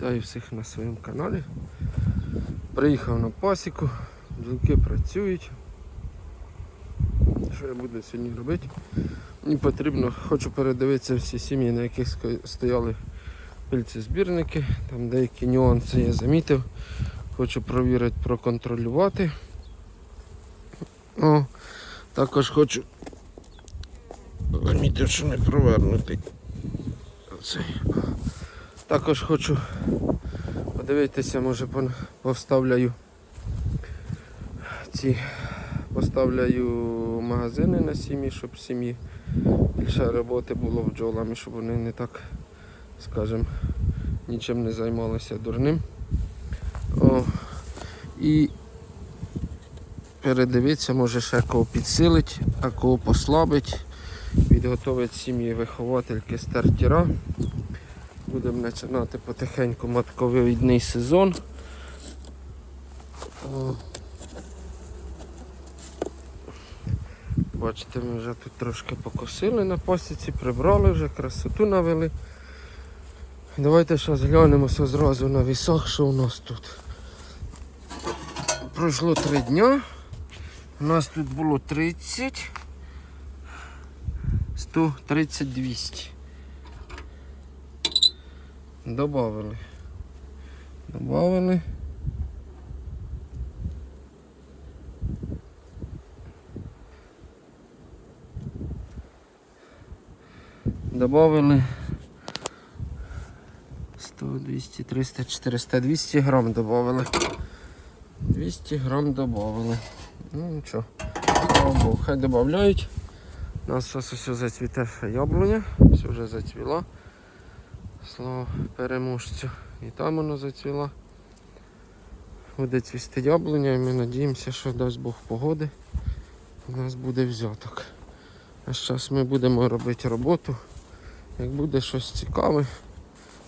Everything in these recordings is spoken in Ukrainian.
Вітаю всіх на своєму каналі. Приїхав на пасіку, бджілки працюють. Що я буду сьогодні робити? Мені потрібно, хочу передивитися всі сім'ї, на яких стояли пильці-збірники. Там деякі нюанси я замітив. Хочу провірити, проконтролювати. О, також хочу замітив, що не провернутий. Цей. Також хочу подивитися, може поставляю ці поставляю магазини на сім'ї, щоб сім'ї більше роботи було бджолами, щоб вони не так, скажімо, нічим не займалися дурним. О, і передивитися, може ще кого підсилить, а кого послабить. Підготовить сім'ї виховательки стартера. Будемо починати потихеньку матковидний сезон. Бачите, ми вже тут трошки покосили на пасіці, прибрали вже, красоту навели. Давайте зараз глянемося зразу на вісах, що у нас тут. Пройшло три дня. У нас тут було 30, 130, 200. Добавили. Добавили. Добавили 100, 200, 300, 400, 200 грам добавили. 200 грам добавили. Ну нічого. Слава хай додають. У нас зараз все зацвіте яблуня, все вже зацвіла. Слава переможцю. І там воно зацвіла. Буде цвісти яблуня і ми надіємося, що дасть Бог погоди. У нас буде взяток. А зараз ми будемо робити роботу. Як буде щось цікаве,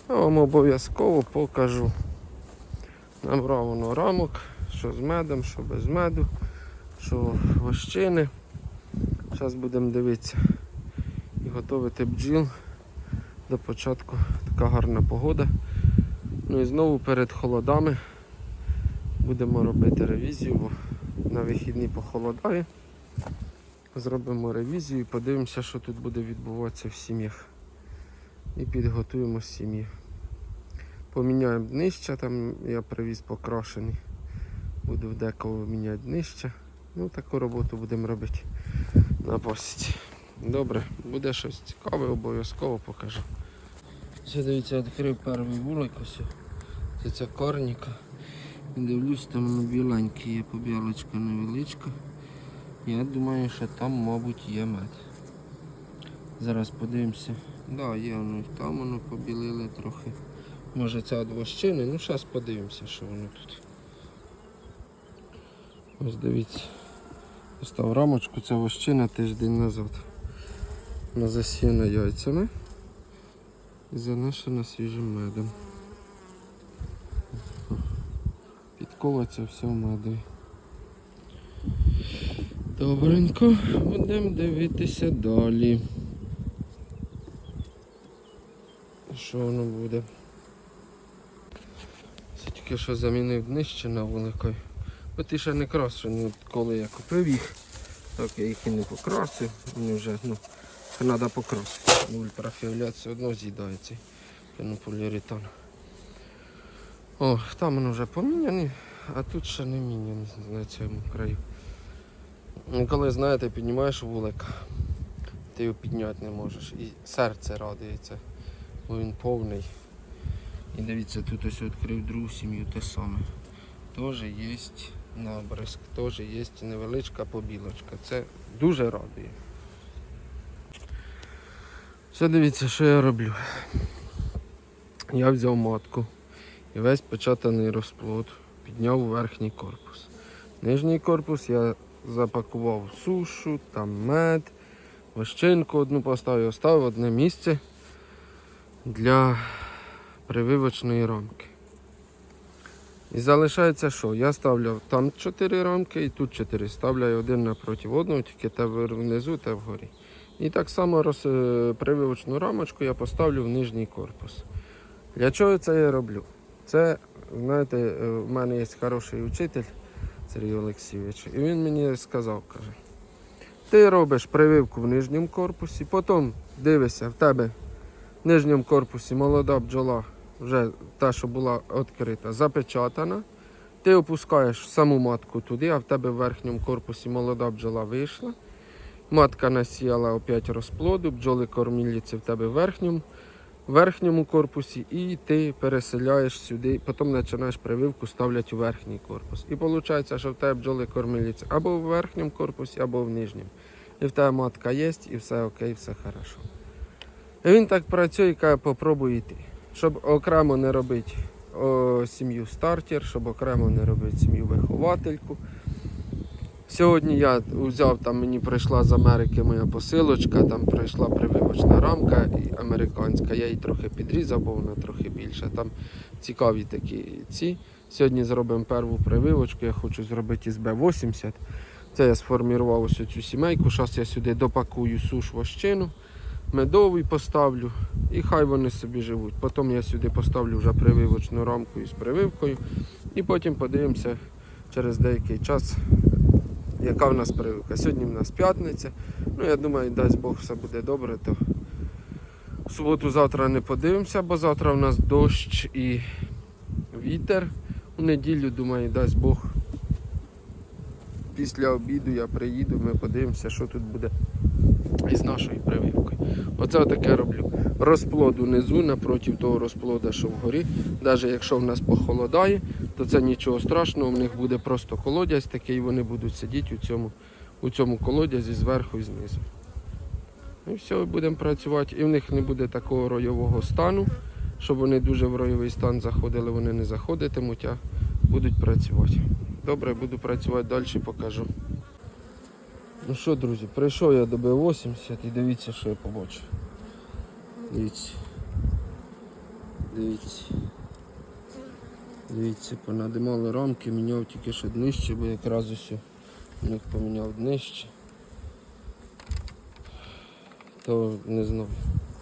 я вам обов'язково покажу. Набрав воно рамок, що з медом, що без меду, що вощини. Зараз будемо дивитися і готувати бджіл до початку така гарна погода. Ну і знову перед холодами будемо робити ревізію, бо на вихідні похолодає. Зробимо ревізію і подивимося, що тут буде відбуватися в сім'ях. І підготуємо сім'ї. Поміняємо днища, там я привіз покрашений. Буду в декого міняти днища. Ну таку роботу будемо робити на посіці. Добре, буде щось цікаве, обов'язково покажу. Все, дивіться, відкрив перший вулик, ось. Це ця корніка. Дивлюсь, там воно біленьке є, побілочка невеличка. Я думаю, що там, мабуть, є мед. Зараз подивимося. Да, є воно і там воно побілили трохи. Може це від вощини, ну зараз подивимося, що воно тут. Ось дивіться. Постав рамочку, це вощина тиждень назад. Вона засіяна яйцями і занесена свіжим медом. Підкова це все медові. Добренько, будемо дивитися далі. Що воно буде? Це тільки що замінив днище на великої. Бо ті ще не крашені, коли я купив їх, так я їх і не покрасив. Мені вже ну, треба покрасити. Ультрафіолет все одно з'їдає цей пенополіуретан. О, там воно вже поміняні, а тут ще не міняні на цьому краю. Ну, Коли знаєте, піднімаєш вулик, ти його підняти не можеш. І серце радується, бо він повний. І дивіться, тут ось відкрив другу сім'ю те саме. Теж є набризк, теж є невеличка побілочка. Це дуже радує. Все дивіться, що я роблю. Я взяв матку і весь печатаний розплод підняв верхній корпус. Нижній корпус я запакував сушу, там мед, вощинку одну поставив, оставив одне місце для прививочної рамки. І залишається що? Я ставлю там 4 рамки і тут 4. Ставляю один напроти одного, тільки те внизу, те вгорі. І так само роз... е, прививочну рамочку я поставлю в нижній корпус. Для чого це я роблю? Це, знаєте, е, в мене є хороший учитель Сергій Олексійович, і він мені сказав, каже, ти робиш прививку в нижньому корпусі, потім дивишся, в тебе в нижньому корпусі молода бджола, вже та, що була відкрита, запечатана. Ти опускаєш саму матку туди, а в тебе в верхньому корпусі молода бджола вийшла. Матка насіяла опять розплоду, бджоли корміліці в тебе в верхньому, верхньому корпусі, і ти переселяєш сюди, потім починаєш прививку, ставлять у верхній корпус. І виходить, що в тебе бджоли корміліці або в верхньому корпусі, або в нижньому. І в тебе матка є, і все окей, все хорошо. І він так працює і каже, попробуй йти. Щоб окремо не робити сім'ю стартер, щоб окремо не робити сім'ю виховательку. Сьогодні я взяв, там мені прийшла з Америки моя посилочка, там прийшла прививочна рамка американська. Я її трохи підрізав, бо вона трохи більша. Там цікаві такі ці. Сьогодні зробимо перву прививочку, я хочу зробити із Б80. Це я сформував ось цю сімейку. Зараз я сюди допакую суш вощину, медовий поставлю і хай вони собі живуть. Потім я сюди поставлю вже прививочну рамку із прививкою. І потім подивимося через деякий час, яка в нас прививка. Сьогодні в нас п'ятниця. Ну, я думаю, дасть Бог все буде добре, то в суботу-завтра не подивимося, бо завтра в нас дощ і вітер. У неділю, думаю, дасть Бог. Після обіду я приїду, ми подивимося, що тут буде із нашою прививкою. Оце таке роблю. Розплод унизу напроти того розплода, що вгорі. Навіть якщо в нас похолодає, то це нічого страшного, в них буде просто колодязь такий, і вони будуть сидіти у цьому, у цьому колодязі зверху і знизу. І все, будемо працювати. І в них не буде такого ройового стану, щоб вони дуже в ройовий стан заходили, вони не заходитимуть, а будуть працювати. Добре, буду працювати далі, покажу. Ну що, друзі, прийшов я до Б80 і дивіться, що я побачив. Дивіться. Дивіться. Дивіться, понадимали рамки, міняв тільки що днище, бо якраз ось у них поміняв днище. То не знаю.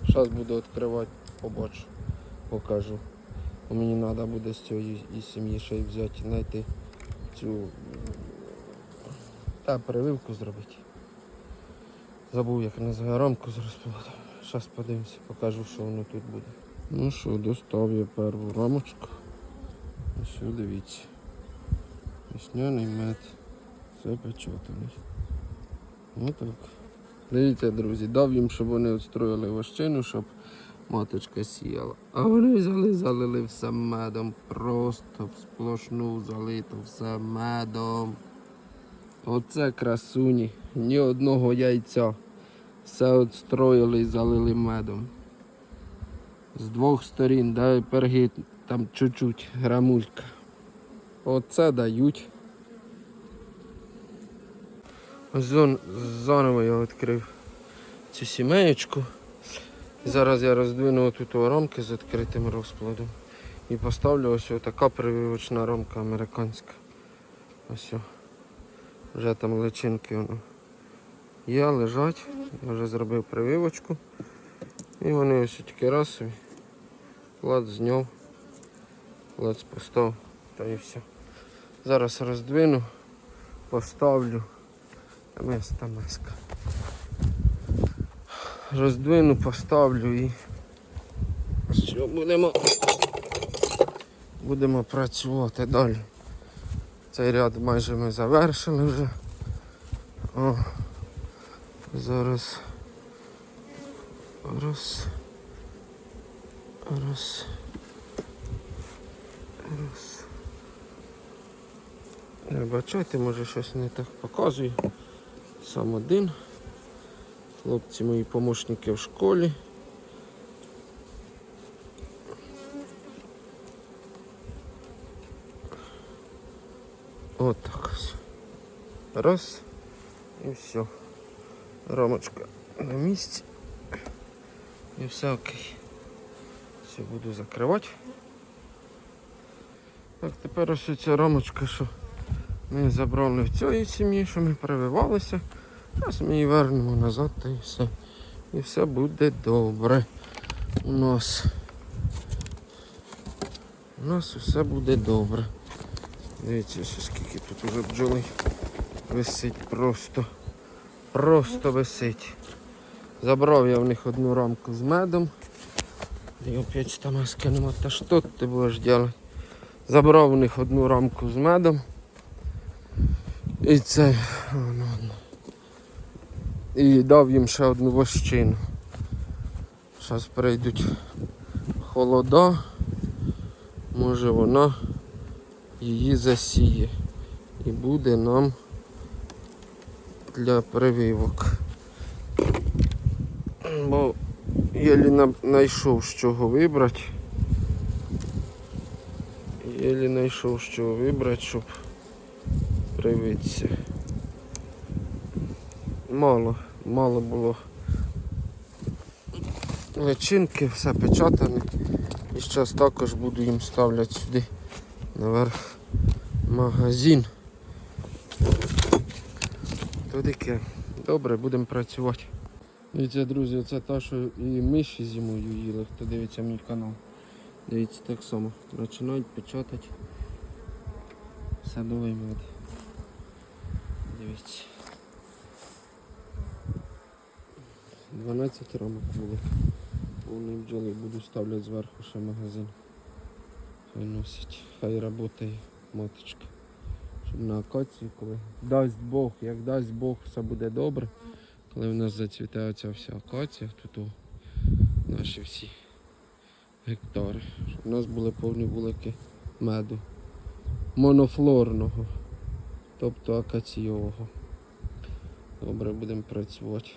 Зараз буду відкривати, побачу, покажу. Бо мені треба буде з цієї сім'ї ще й взяти, знайти цю та прививку зробити. Забув, як називає рамку з розплодом. Зараз подивимося, покажу, що воно тут буде. Ну що, достав я першу рамочку. Ось дивіться. Весняний мед. Запечатаний. Отак. Дивіться, друзі, дав їм, щоб вони відстроїли вощину, щоб маточка сіяла. А вони взяли, залили все медом. Просто сплошну залито все медом. Оце красуні. Ні одного яйця. Все відстроїли і залили медом. З двох сторін, дай перги там чуть-чуть грамулька. Оце дають. Зон- заново я відкрив цю сімеєчку. Зараз я роздвину тут рамки з відкритим розплодом і поставлю ось така прививочна рамка американська. Ось. Вже там личинки воно є, лежать. Я вже зробив прививочку. І вони ось тільки раз собі. Зняв, плат постав та і все. Зараз роздвину, поставлю. Места маска. Роздвину, поставлю і все, будемо, будемо працювати далі. Цей ряд майже ми завершили вже. О, зараз раз. Раз. Раз. Не бачайте, може щось не так показую. Сам один. Хлопці мої помощники в школі. От так ось. Раз. І все. Рамочка на місці. І все окей. Все буду закривати. Так, тепер ось ця рамочка, що ми забрали в цій сім'ї, що ми прививалися. Зараз ми її вернемо назад та і все. І все буде добре у нас. у нас усе буде добре. Дивіться, скільки тут уже бджоли висить просто. Просто висить. Забрав я в них одну рамку з медом. І опять там скинемо. Та що ти будеш робити? Забрав у них одну рамку з медом. І це. ну, ну. І дав їм ще одну вощину. Зараз прийдуть холода. Може вона її засіє. І буде нам для прививок. Бо єлі знайшов з чого вибрати. Єлі знайшов з чого вибрати, щоб привитися. Мало, мало було личинки, все печатане. І зараз також буду їм ставляти сюди наверх магазин. То таке. Добре, будемо працювати. Дивіться, друзі, це та, що і миші зимою їли, хто дивиться мій канал. Дивіться, так само. Починають печатати садовий мед. Дивіться. 12 рамок було. Повний бджоли буду ставляти зверху ще магазин. Хай носить, хай працює маточка. Щоб на акацію, коли дасть Бог, як дасть Бог, все буде добре. Коли в нас зацвіте оця вся акація, тут о, наші всі гектари. Щоб у нас були повні вулики меду. Монофлорного, тобто акаційового. Добре, будемо працювати.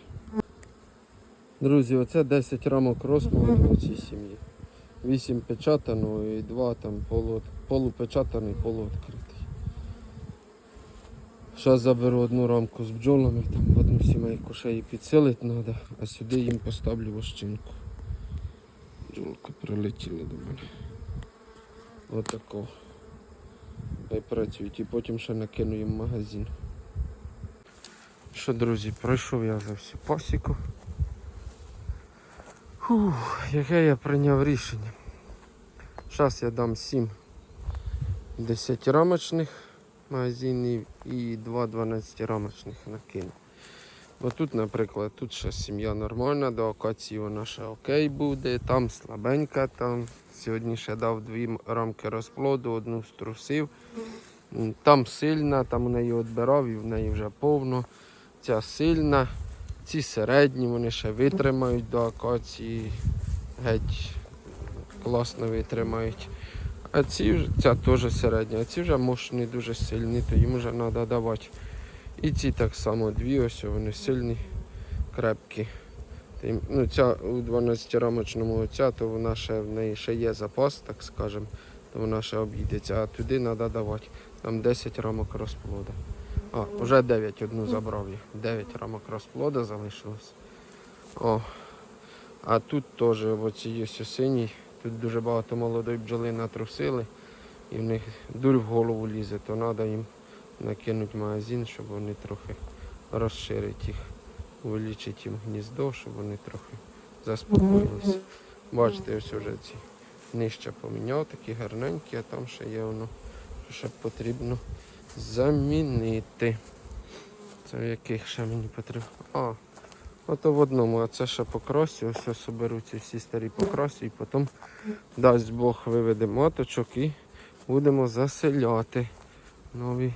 Друзі, оце 10 рамок розплоду у цій сім'ї. 8 печатаного і 2 там полу, полупечатаний, полуоткритий. Зараз заберу одну рамку з бджолами, там в одну сімейку ще її підсилити треба, а сюди їм поставлю вощинку. Бджолки прилетіли до мене. Отако. Хай працюють і потім ще накину їм магазин. Що, друзі, пройшов я за всю пасіку. Фух, яке я прийняв рішення. Зараз я дам 7 10-рамочних магазинів і 2 12-рамочних накину. Бо тут, наприклад, тут ще сім'я нормальна, до акації вона ще окей буде, там слабенька, там сьогодні ще дав дві рамки розплоду, одну струсив. М, Там сильна, там у неї відбирав і в неї вже повно. Ця сильна. Ці середні вони ще витримають до акації. Геть класно витримають. А ці ця теж середня, а ці вже мощні, дуже сильні, то їм вже треба давати. І ці так само дві, ось вони сильні, крепкі. Ну, ця у 12-рамочному оця, то вона ще в неї ще є запас, так скажемо, то вона ще обійдеться, а туди треба давати. Там 10 рамок розплоду. А, вже 9 одну забрав їх. 9 рамок розплоду залишилось. О. А тут теж оці є синій. Тут дуже багато молодої бджоли натрусили і в них дурь в голову лізе, то треба їм накинути магазин, щоб вони трохи розширити їх, увеличити їм гніздо, щоб вони трохи заспокоїлися. Бачите, ось вже ці нижче поміняв, такі гарненькі, а там ще є воно, ще потрібно замінити. Це в яких ще мені потрібно? А, ото в одному, а це ще покрасю, ось ось соберу ці всі старі покрасю і потім дасть Бог виведе маточок і будемо заселяти нові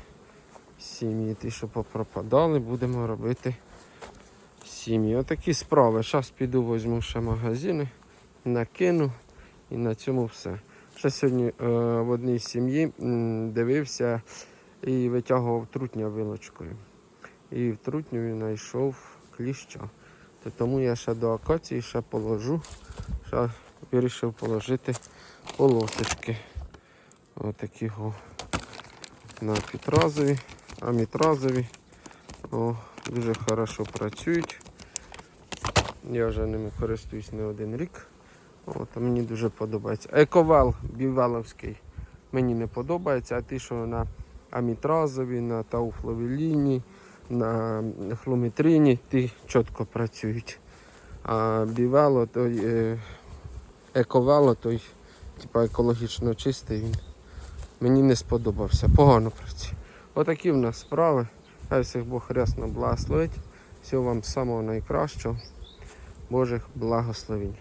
сім'ї. Ті, що попропадали, будемо робити сім'ї. Отакі справи. Зараз піду візьму ще магазини, накину і на цьому все. Ще сьогодні е, в одній сім'ї дивився і витягував трутня вилочкою. І в трутню він знайшов кліща. То тому я ще до акації ще положу. Ще вирішив положити полосочки. Отакі на пітразові, амітразові. О, дуже хорошо працюють. Я вже ними користуюсь не один рік. От, мені дуже подобається. Ековел бівеловський мені не подобається, а ті, що на амітразові, на тауфловеліні, на хлометрині, ті чітко працюють. А бівело, той е, ековело, той типа екологічно чистий він. Мені не сподобався. Погано працює. Отакі в нас справи. Хай всіх Бог рясно благословить. Всього вам самого найкращого. Божих благословень.